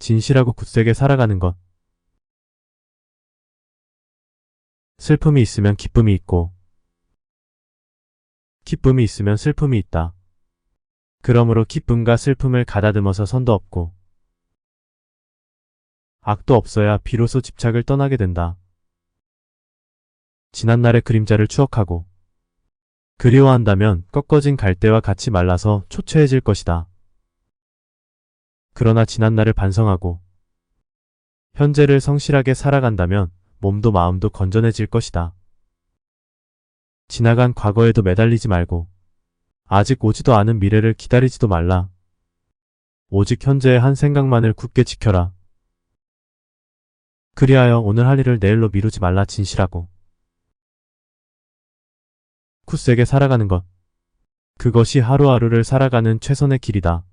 진실하고 굳세게 살아가는 것. 슬픔이 있으면 기쁨이 있고, 기쁨이 있으면 슬픔이 있다. 그러므로 기쁨과 슬픔을 가다듬어서 선도 없고, 악도 없어야 비로소 집착을 떠나게 된다. 지난날의 그림자를 추억하고, 그리워한다면 꺾어진 갈대와 같이 말라서 초췌해질 것이다. 그러나 지난날을 반성하고, 현재를 성실하게 살아간다면 몸도 마음도 건전해질 것이다. 지나간 과거에도 매달리지 말고, 아직 오지도 않은 미래를 기다리지도 말라. 오직 현재의 한 생각만을 굳게 지켜라. 그리하여 오늘 할 일을 내일로 미루지 말라 진실하고. 굳세게 살아가는 것. 그것이 하루하루를 살아가는 최선의 길이다.